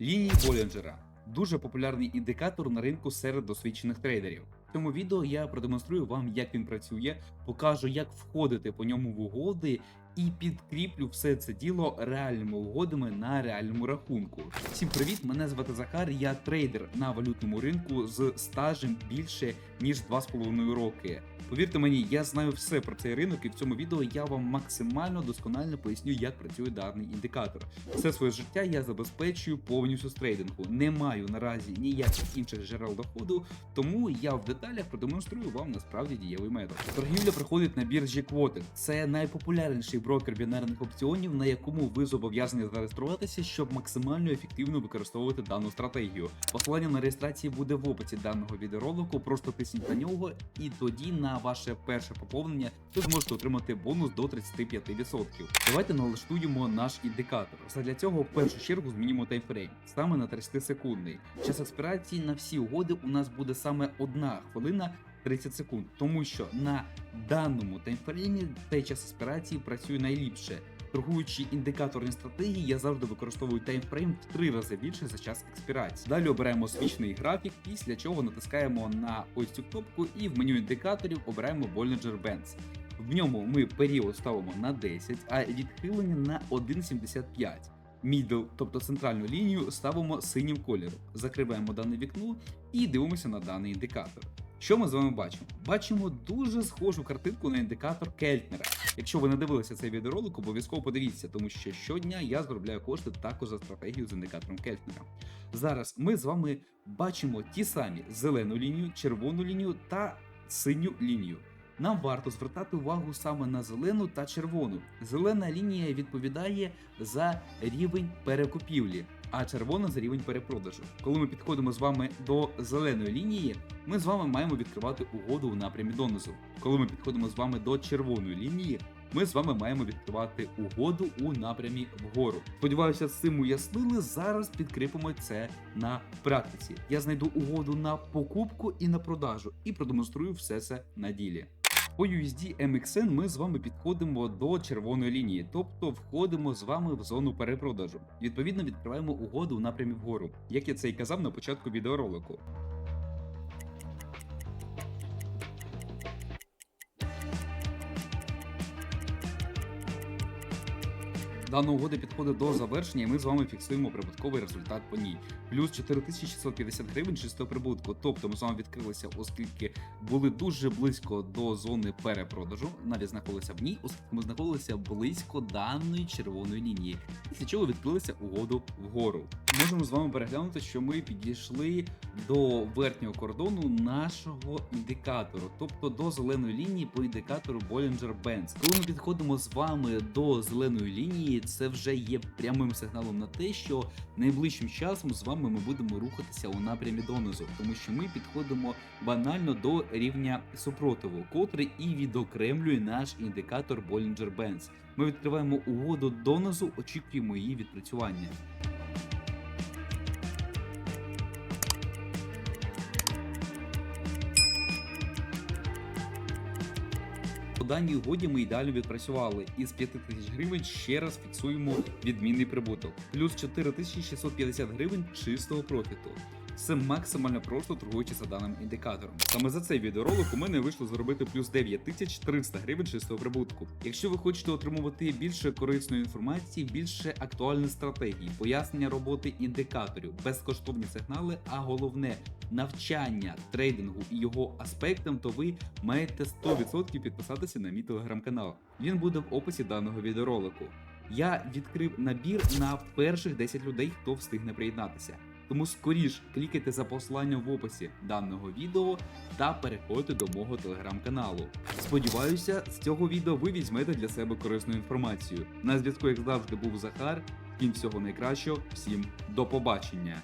Лінії Болінджера дуже популярний індикатор на ринку серед досвідчених трейдерів. Цьому відео я продемонструю вам, як він працює, покажу, як входити по ньому в угоди, і підкріплю все це діло реальними угодами на реальному рахунку. Всім привіт! Мене звати Захар. Я трейдер на валютному ринку з стажем більше ніж 2,5 роки. Повірте мені, я знаю все про цей ринок, і в цьому відео я вам максимально досконально поясню, як працює даний індикатор. Все своє життя я забезпечую повністю з трейдингу. Не маю наразі ніяких інших джерел доходу, тому я в деталях продемонструю вам насправді дієвий метод. Торгівля проходить на біржі Quoted. Це найпопулярніший брокер бінарних опціонів, на якому ви зобов'язані зареєструватися, щоб максимально ефективно використовувати дану стратегію. Посилання на реєстрації буде в описі даного відеоролику. Просто тисніть на нього, і тоді на ваше перше поповнення ви зможете отримати бонус до 35%. Давайте налаштуємо наш індикатор. Для цього в першу чергу змінимо таймфрейм саме на 30 секундний. Час експірації на всі угоди у нас буде саме одна хвилина. 30 секунд, тому що на даному таймфреймі цей час експірації працює найліпше. Торгуючи індикаторні стратегії, я завжди використовую таймфрейм в три рази більше за час експірації. Далі обираємо свічний графік, після чого натискаємо на ось цю кнопку і в меню індикаторів обираємо Bollinger Bands. В ньому ми період ставимо на 10, а відхилення на 1,75. Мідл, тобто центральну лінію, ставимо синім кольором. Закриваємо дане вікно і дивимося на даний індикатор. Що ми з вами бачимо? Бачимо дуже схожу картинку на індикатор Кельтнера. Якщо ви не дивилися цей відеоролик, обов'язково подивіться, тому що щодня я заробляю кошти також за стратегію з індикатором Кельтнера. Зараз ми з вами бачимо ті самі зелену лінію, червону лінію та синю лінію. Нам варто звертати увагу саме на зелену та червону. Зелена лінія відповідає за рівень перекупівлі, а червона за рівень перепродажу. Коли ми підходимо з вами до зеленої лінії, ми з вами маємо відкривати угоду в напрямі донизу. Коли ми підходимо з вами до червоної лінії, ми з вами маємо відкривати угоду у напрямі вгору. Сподіваюся, з цим уяснили. Зараз підкріпимо це на практиці. Я знайду угоду на покупку і на продажу і продемонструю все це на ділі. По USD MXN ми з вами підходимо до червоної лінії, тобто входимо з вами в зону перепродажу. Відповідно, відкриваємо угоду у напрямі вгору, як я це і казав на початку відеоролику. Дана угода підходить до завершення, і ми з вами фіксуємо прибутковий результат по ній. Плюс 4650 гривень чистого прибутку. Тобто ми з вами відкрилися, оскільки були дуже близько до зони перепродажу, навіть знаходилися в ній, оскільки ми знаходилися близько даної червоної лінії. Після чого відкрилися угоду вгору. Можемо з вами переглянути, що ми підійшли до верхнього кордону нашого індикатору, тобто до зеленої лінії по індикатору Bollinger Bands. Коли ми підходимо з вами до зеленої лінії, це вже є прямим сигналом на те, що найближчим часом з вами ми будемо рухатися у напрямі донизу, тому що ми підходимо банально до рівня супротиву, котрий і відокремлює наш індикатор Bollinger Bands. Ми відкриваємо угоду донизу, очікуємо її відпрацювання. По даній угоді ми ідеально відпрацювали і з 5 тисяч гривень ще раз фіксуємо відмінний прибуток. Плюс 4650 гривень чистого профіту. Це максимально просто торгуючи за даним індикатором. Саме за цей відеоролик у мене вийшло заробити плюс 9300 гривень чистого прибутку. Якщо ви хочете отримувати більше корисної інформації, більше актуальних стратегій, пояснення роботи індикаторів, безкоштовні сигнали, а головне навчання трейдингу і його аспектам, то ви маєте 100% підписатися на мій телеграм-канал. Він буде в описі даного відеоролику. Я відкрив набір на перших 10 людей, хто встигне приєднатися. Тому скоріш клікайте за посиланням в описі даного відео та переходьте до мого телеграм-каналу. Сподіваюся, з цього відео ви візьмете для себе корисну інформацію. На зв'язку, як завжди, був Захар. Кінь всього найкращого, всім до побачення.